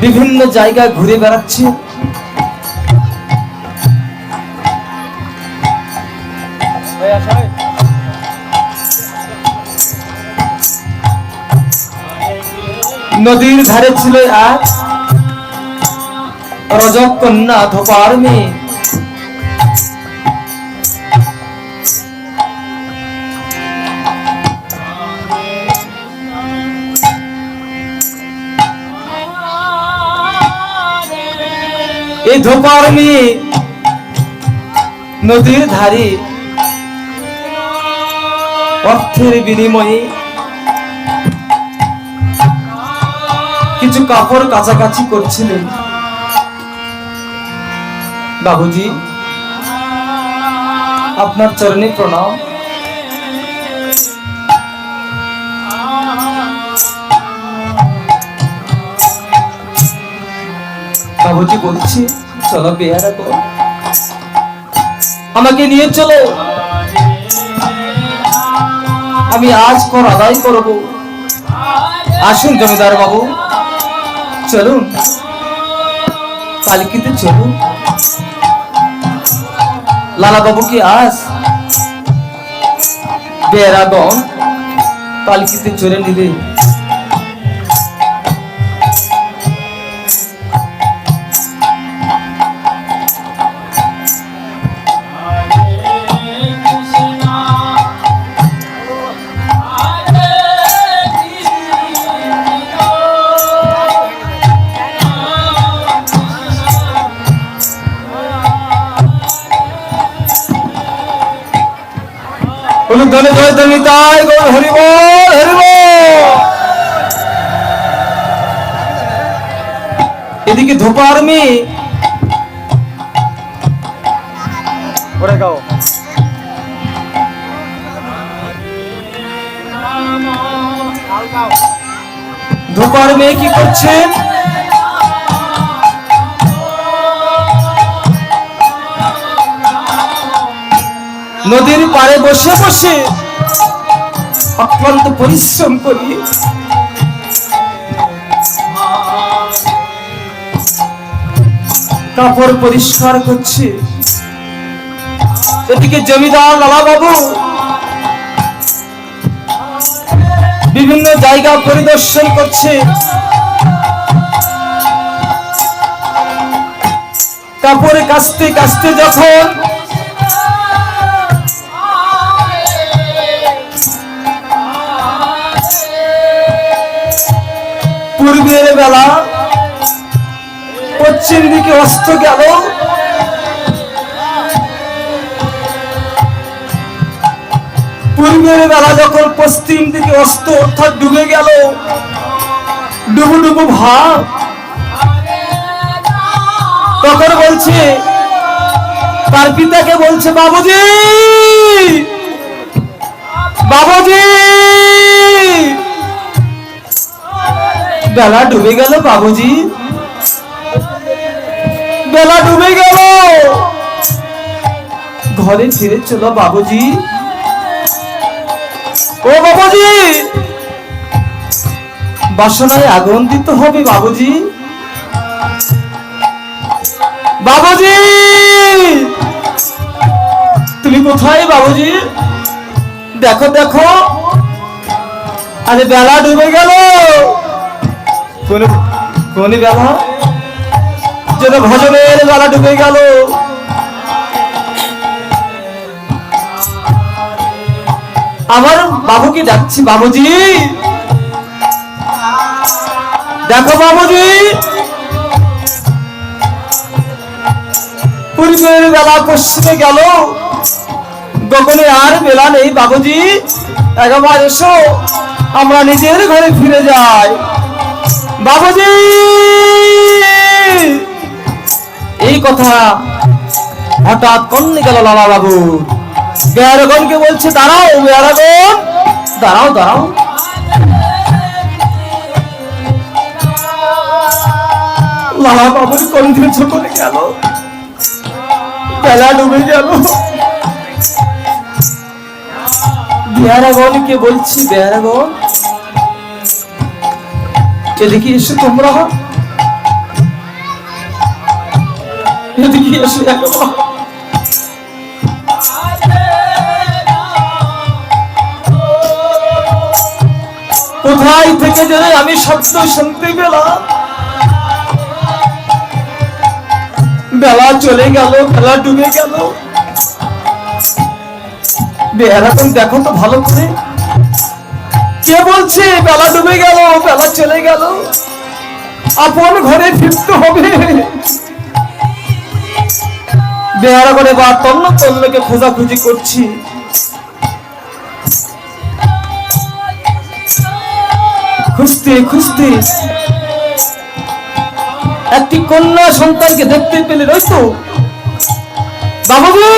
বিভিন্ন জায়গায় ঘুরে বেড়াচ্ছে। নদীর ধারে ছিল এক রজক কন্যা ধোপার মেয়ে। এই ধোপার মেয়ে নদীর ধারে। অর্থের বিনিময়ে কিছু কাপড় কাছাকাছি করছিলেন। বাবুজি, আপনার চরণে প্রণাম। বাবুজি বলছি চলো বিয়ে রাখো আমাকে নিয়ে চলো। আমি আজ কর, আদায় করব। আসুন জমিদার বাবু, চলুন। কালকিতে চলুন। লালা বাবু কি আজ বেড়াগন পালকিতে চড়ে নিবে। ধনে তাই গো, হরি বল হরি বল। এদিকে ধোপার মেয়ে ওরে গাও। ধোপার মেয়ে কি করছেন নদীর পাড়ে বসে বসে অক্লান্ত পরিশ্রম করি। কাপড় পরিষ্কার করছে। এদিকে জমিদার লালা বাবু বিভিন্ন জায়গা পরিদর্শন করছে। কাপড়ে কাস্তে কাস্তে যখন পূর্বের বেলা পশ্চিম দিকে অস্ত গেল। পূর্বের বেলা যখন পশ্চিম দিকে অস্ত অর্থাৎ ডুবে গেল, ডুবু ডুবু ভাব। তখন বলছে, তার পিতাকে বলছে, বাবুজি! বাবুজি! বেলা ডুবে গেল বাবুজি। বেলা ডুবে গেল। ঘরে ফিরে চলো বাবুজি। ও বাবুজি! বাসনায় আগুন দিতে হবে বাবুজি। বাবুজি! তুমি কোথায় বাবুজি? দেখো দেখো। আরে বেলা ডুবে গেল। কোন কোন বেলা? যেন ভজনের বেলা ডুবে গেল। আমার বাবুকে ডাকছি? বাবুজি? দেখো বাবুজি। পূর্বের বেলা পশ্চিমে গেল। গগনে আর বেলা নেই, বাবুজি। একবার এসো, আমরা নিজের ঘরে ফিরে যাই। বাবুজি! এই কথা হঠাৎ কন্যে গেল লালা বাবু? বেয়ারগনকে বলছে, দাঁড়াও বেয়ারগন দাঁড়াও দাঁড়াও। লালা বাবুর কন্ঠে চোখে গেল। বেলা ডুবে গেল। বেয়ারাগণকে বলছি বেয়ারাগণ এদিকে এসে তোমরা। এদিকে এসে কোথায় থেকে যেন আমি শব্দ শুনতে পেলাম। বেলা চলে গেল, বেলা ডুবে গেল। এরকম দেখো তো ভালো করে। কে বলছে, বেলা ডুবে গেল, বেলা চলে গেল। আপন ঘরে ফিরতে হবে। বেহারা করে বা, তন্ন তন্নকে খোঁজাখুঁজি করছি। খুঁজতে খুঁজতে একটি কন্যা সন্তানকে দেখতে পেলে ওই তো। বাবুজি,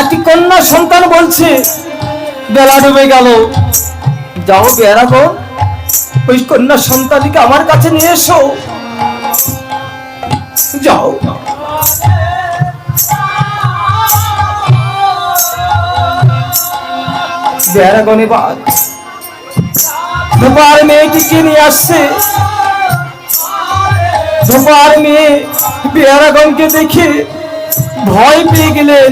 একটি কন্যা সন্তান বলছে বেলা ডুবে গেল। যাও বেড়া গো, ওই কন্যা সন্তানকে আমার কাছে নিয়ে এসো। যাও। বাদ নিয়ে আসছে। মেয়ে দেখে ভয় পেয়ে গেলেন।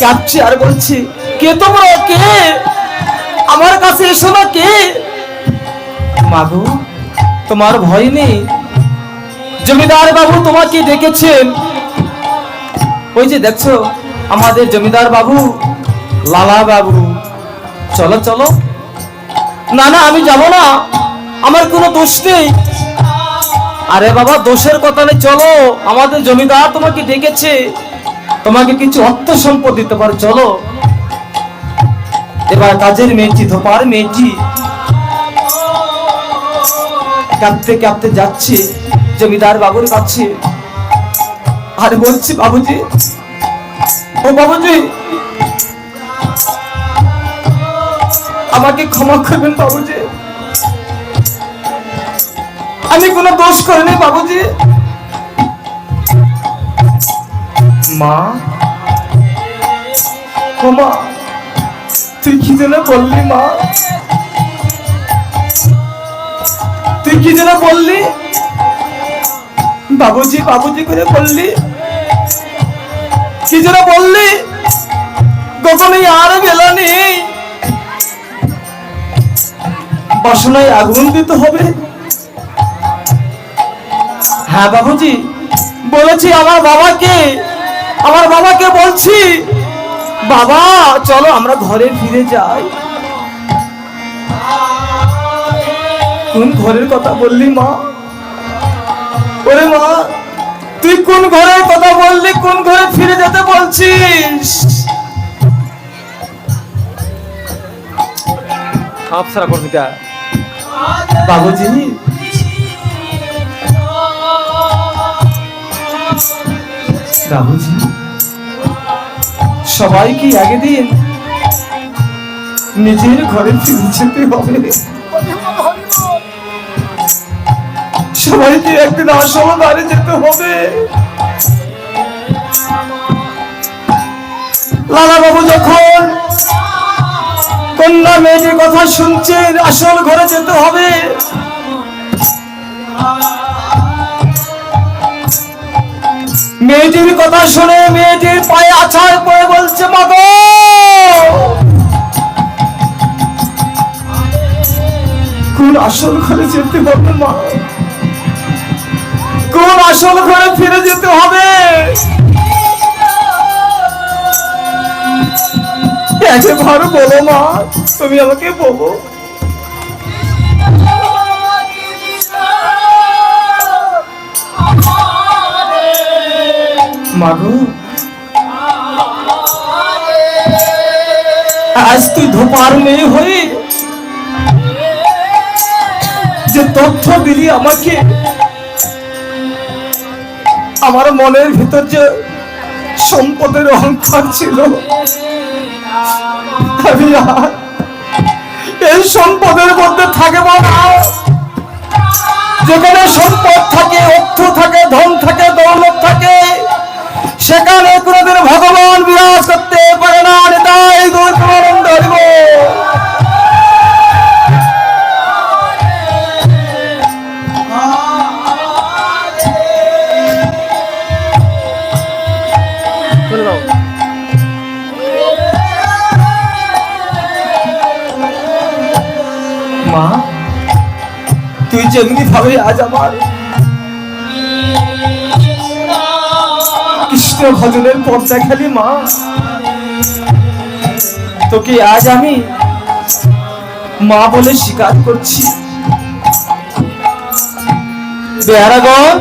কাঁপছে আর বলছি কে তোমরা কে? আমার কাছে এসো না কে? মাগো তোমার ভয় নেই। জমিদার বাবু তোমাকে ডেকেছেন। ওই যে দেখছ, আমাদের জমিদার বাবু, লালা বাবু। চলো চলো। না না, আমি যাব না। আমার কোনো দোষ নেই। আরে বাবা, দোষের কথা নেই। চলো, আমাদের জমিদার তোমাকে ডেকেছে। তোমাকে কিছু অর্থ সম্পদ দিতে পারে। চলো। এবার কাজের মেয়েটি, ধোপার মেয়েটি কাঁদতে কাঁদতে যাচ্ছে, জমিদার বাবুর কাছে। আর বলছি, বাবুজি, ও বাবুজি, আমাকে ক্ষমা করবেন বাবুজি। আমি কোনো দোষ করিনি বাবুজি। মা ও মা তুই কি যেন বললি, মা? তুই কি যেন বললি? বাবুজি বাবুজি করে বললি। কি যেন বললি? কখনোই আর বেলা নেই বাসনায় আগুন দিতে হবে। হ্যাঁ বাবুজি, বলেছি আমার বাবাকে আমার বাবাকে বলছি। বাবা চলো আমরা ঘরে ফিরে যাই। কোন ঘরের কথা বললি মা? ওরে মা তুই কোন ঘরের কথা বললি কোন ঘরে ফিরে যেতে বলছিস? আফসারা করবি তা বাবুজি বাবুজি। সবাই কি আগে দিন নিজের ঘরে ফিরে যেতে হবে। সবাইকে একদিন আসল বাড়ি যেতে হবে। লালা বাবু যখন কন্যা মেয়েটির কথা শুনছেন, আসল ঘরে যেতে হবে। মেয়েটির কথা শুনে মেয়েটির পায়ে আছাড় পড়ে বলছে, মাগো! কোন আসল ঘরে যেতে হবে, মা? কোন আসল ঘরে ফিরে যেতে হবে? একবার বলো, মা, তুমি আমাকে বলো। মাগো। আজ তুই ধোপার মেয়ে হয়ে যে তথ্য দিলি আমাকে, আমার মনের ভিতর যে সম্পদের অহংকার ছিল এই সম্পদের মধ্যে থাকব না। যেখানে সম্পদ থাকে, অর্থ থাকে, ধন থাকে, দৌলত থাকে সেখানে কোনদিন ভগবান বিরাজ করতে পারে না তাই দুর্গানন্দ তুই যেমনি ভাবে আজ আমার কৃষ্ণ ভজনের পথ দেখালি মা। তোকে আজ আমি মা বলে স্বীকার করছি। বেহারাগণ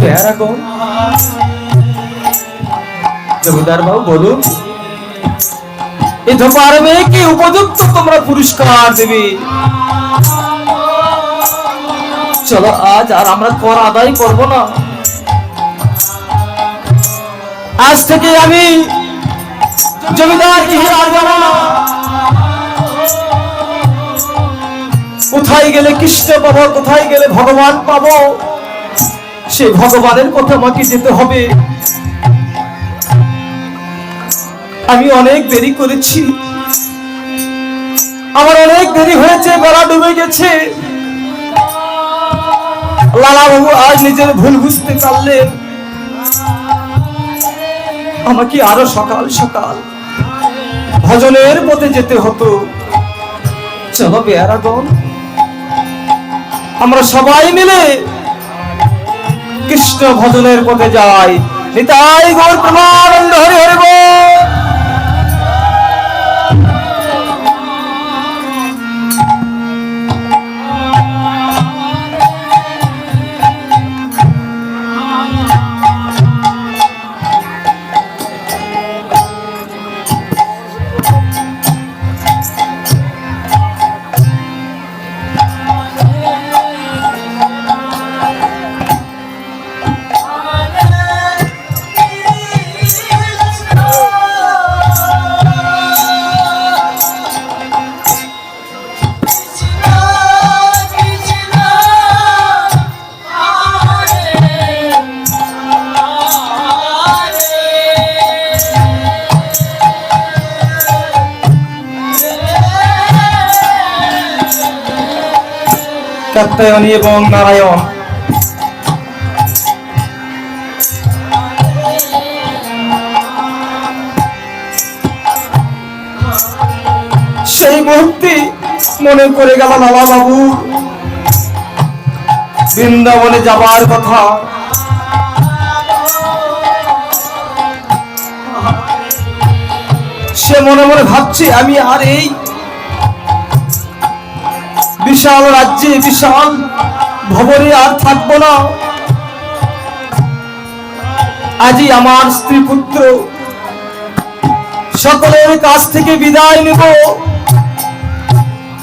বেহারাগণ জমিদার বাবু বলুন। এই ধোপার মেয়েকে উপযুক্ত তোমরা পুরস্কার দেবে? চলো আজ আর আমরা কর আদায় করব না। আজ থেকে আমি জমিদার কোথায় গেলে কৃষ্ণ পাবো, কোথায় গেলে ভগবান পাবো, সে ভগবানের কথা আমাকে যেতে হবে। আমি অনেক দেরি করেছি। আমার অনেক দেরি হয়েছে, গলা ডুবে গেছে। লালা বাবু আজ নিজের ভুল বুঝতে পারলেন। আমাকে আরও সকাল সকাল ভজনের পথে যেতে হতো চলো বেয়ারাগণ আমরা সবাই মিলে কৃষ্ণ ভজনের পথে যাই নিতাই গৌর প্রমানন্দ হরি হরি বল। কাত্যায়নী এবং নারায়ণ। সেই মুহূর্তে মনে করে গেল লালা বাবু। বৃন্দাবনে যাবার কথা। সে মনে মনে ভাবছে, আমি আর এই বিশাল রাজ্যে, বিশাল ভবনে আর থাকব না। আজই আমার স্ত্রী পুত্র, সকলের কাছ থেকে বিদায় নেব।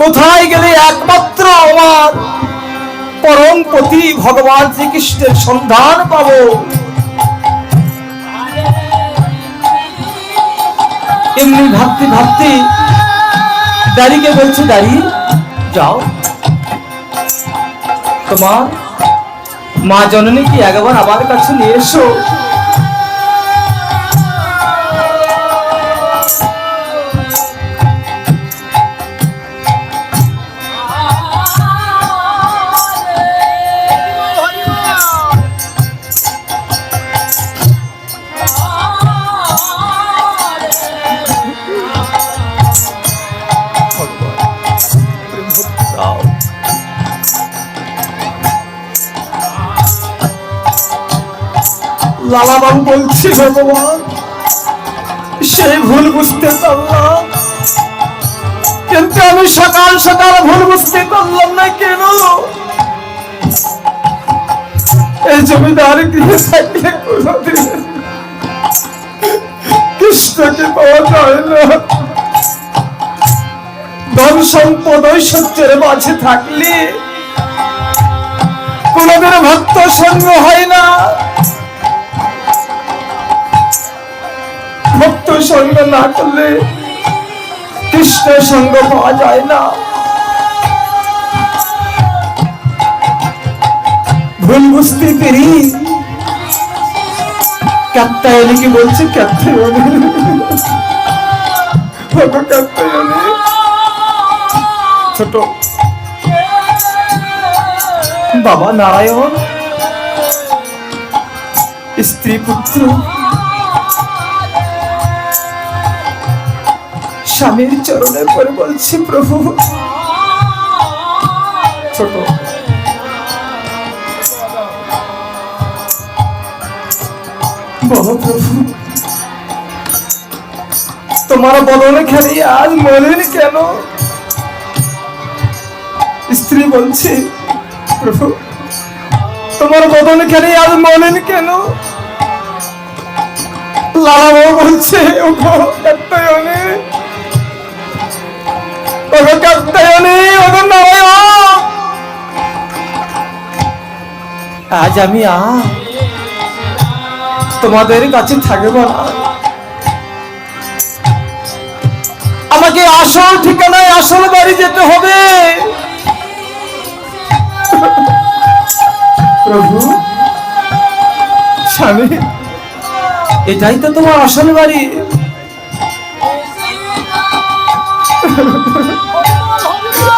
কোথায় গেলে একমাত্র আমার পরম পতি ভগবান শ্রীকৃষ্ণের সন্ধান পাবো? এমনি ভাবতে ভাবতে দাড়িকে বলছে দাড়ি যাও। তোমার মা জননী কি একবার আমার কাছে নিয়ে এসো। লালাবাবু বলছি ভগবান সেই ভুল বুঝতে পারলাম। কিন্তু আমি সকাল সকাল ভুল বুঝতে পারলাম না কেন? এই জমিদার গৃহে থাকলে কোনোদিন কৃষ্ণকে পাওয়া যায় না। ধন সম্পদ ঐশ্বর্যের মাঝে থাকলে কোনদিন ভক্ত সঙ্গ হয় না। ভক্ত সঙ্গ না করলে কৃষ্ণ সঙ্গ পাওয়া যায় না। ভুল বুঝতে পেরি কাত্তায়নীকে বলছে কাত্তায়নী ওগো কাত্তায়নী ছোট বাবা নারায়ণ, স্ত্রী পুত্র স্বামীর চরণে পরে বলছি, প্রভু। ছোট। বলো, প্রভু। তোমার বদনে খালি আজ মরেন কেন? স্ত্রী বলছে, প্রভু, তোমার বদনে খালি আজ মরেন কেন? লালাও বলছে, ওগো কাত্তায়নে আজ আমি আ। তোমাদের কাছে থাকব না। আমাকে আসল ঠিকানায় আসল বাড়ি যেতে হবে। প্রভু, স্বামী, এটাই তো তোমার আসল বাড়ি।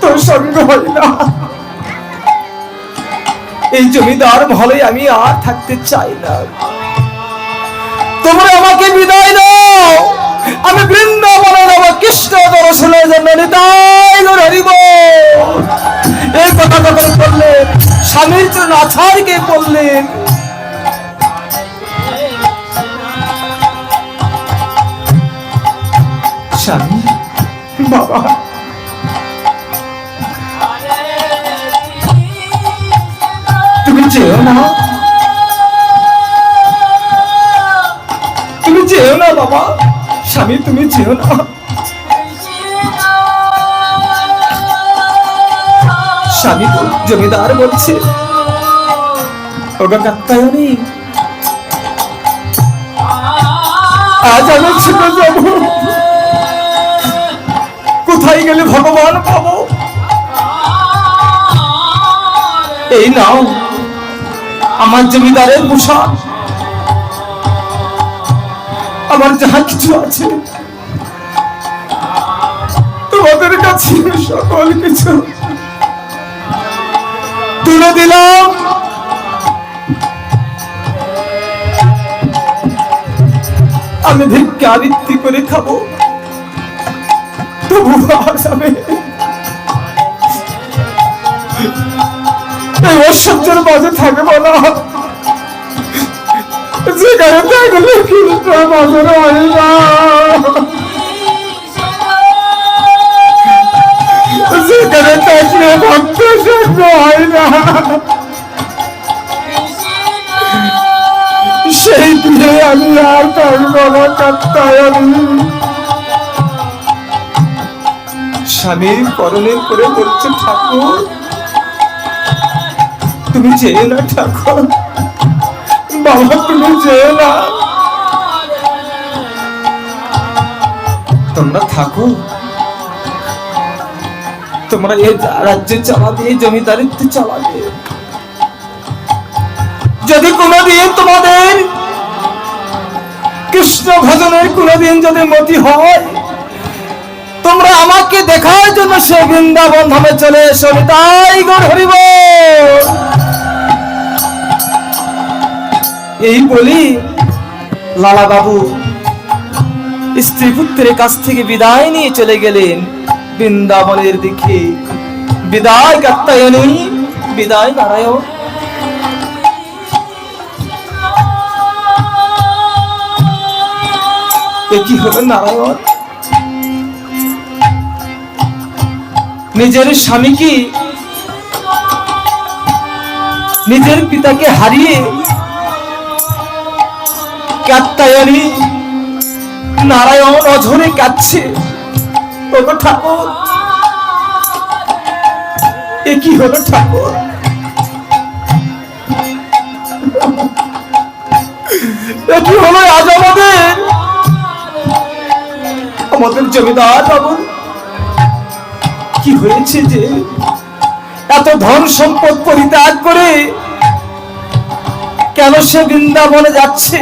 ভক্ত সঙ্গ হয় না। এই জমিদার মহলে আমি আর থাকতে চাই না। তোমরা আমাকে বিদায় দাও আমি বৃন্দাবনে যাব কৃষ্ণ দর্শনের জন্য নিতাই হরিব এই কথা যখন বললেন, স্বামীর জন্য আছাড়কে বললেন। স্বামী, বাবা। যেও না। তুমি যেও না, বাবা। স্বামী, তুমি যেও না। স্বামী জমিদার বলছে। ওগা কাত্তায়নি আজ আমি ছুটে যাব। কোথায় গেলে ভগবান পাবো? এই নাও। আমার জমিদারের পোশাক আমার যাহা কিছু আছে, তোমাদের কাছে সকল কিছু তুলে দিলাম। আমি ভিক্ষা করে খাব। তবু আজ এই ঐশ্বর্যের মাঝে থাকব না। যেখানে হয় না। সেই দিয়ে আমি আর থাকব স্বামীর করণে করে বলছে, ঠাকুর তুমি যেও না ঠাকুর বাবা, তুমি যেও না। তোমরা থাকো। তোমরা এই রাজ্য চালাবে, এই জমিদারিত্ব চালাবে। যদি কোনোদিন তোমাদের কৃষ্ণ ভজনের কোনোদিন যদি মতি হয়, তোমরা আমাকে দেখার জন্য সে বৃন্দাবন ধামে চলে এসো তাই গৌর হরিব এই বলি, লালা বাবু, স্ত্রী পুত্রের কাছ থেকে বিদায় নিয়ে চলে গেলেন বৃন্দাবনের দিকে। বিদায় কাত্তায়নী, বিদায় নারায়ণ। কি হলো নারায়ণ? নিজের স্বামীকে, নিজের পিতাকে হারিয়ে কাত্তায়নী। নারায়ণ অঝরে কাচ্ছে ওগো ঠাকুর, এ কি হলো ঠাকুর? এ কি হলো আজ আমাদের? আমাদের জমিদার বাবু, কি হয়েছে যে এত ধন সম্পদ পরিত্যাগ করে কেন সে বৃন্দাবনে যাচ্ছে?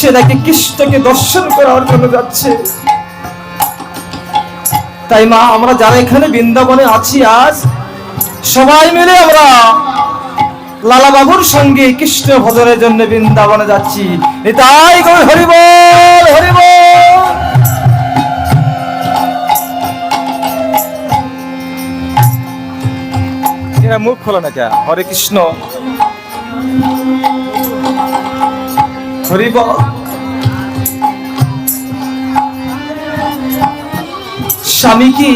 সে নাকি কৃষ্ণকে দর্শন করার জন্য যাচ্ছে। তাই মা, আমরা যারা এখানে বৃন্দাবনে আছি আজ, সবাই মিলে আমরা লালা বাবুর সঙ্গে কৃষ্ণ ভজনের জন্য বৃন্দাবনে যাচ্ছি। তাই হরিবল হরিবল এরা মুখ খোলা না কে হরে কৃষ্ণ। হরিবল স্বামী কি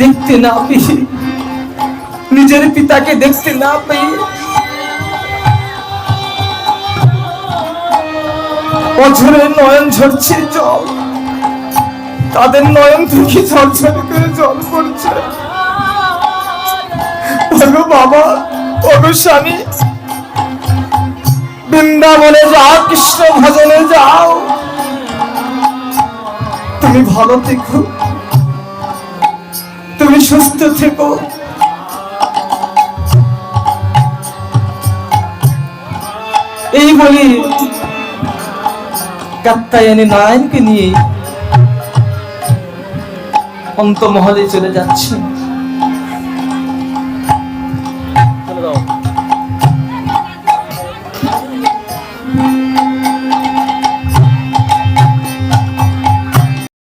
দেখতে না পেয়ে, নিজের পিতাকে দেখতে না পেয়ে অঝরে নয়ন ঝরছে জল। তাদের নয়ন থেকে ঝরঝর করে জল পড়ছে। ওগো বাবা ওগো স্বামী, বৃন্দাবনে যাও কৃষ্ণ ভজনে যাও। তুমি ভালো থেকো। তুমি সুস্থ থেকো। এই বলি কাত্তায়নী নারায়ণকে নিয়ে অন্তমহলে চলে যাচ্ছে।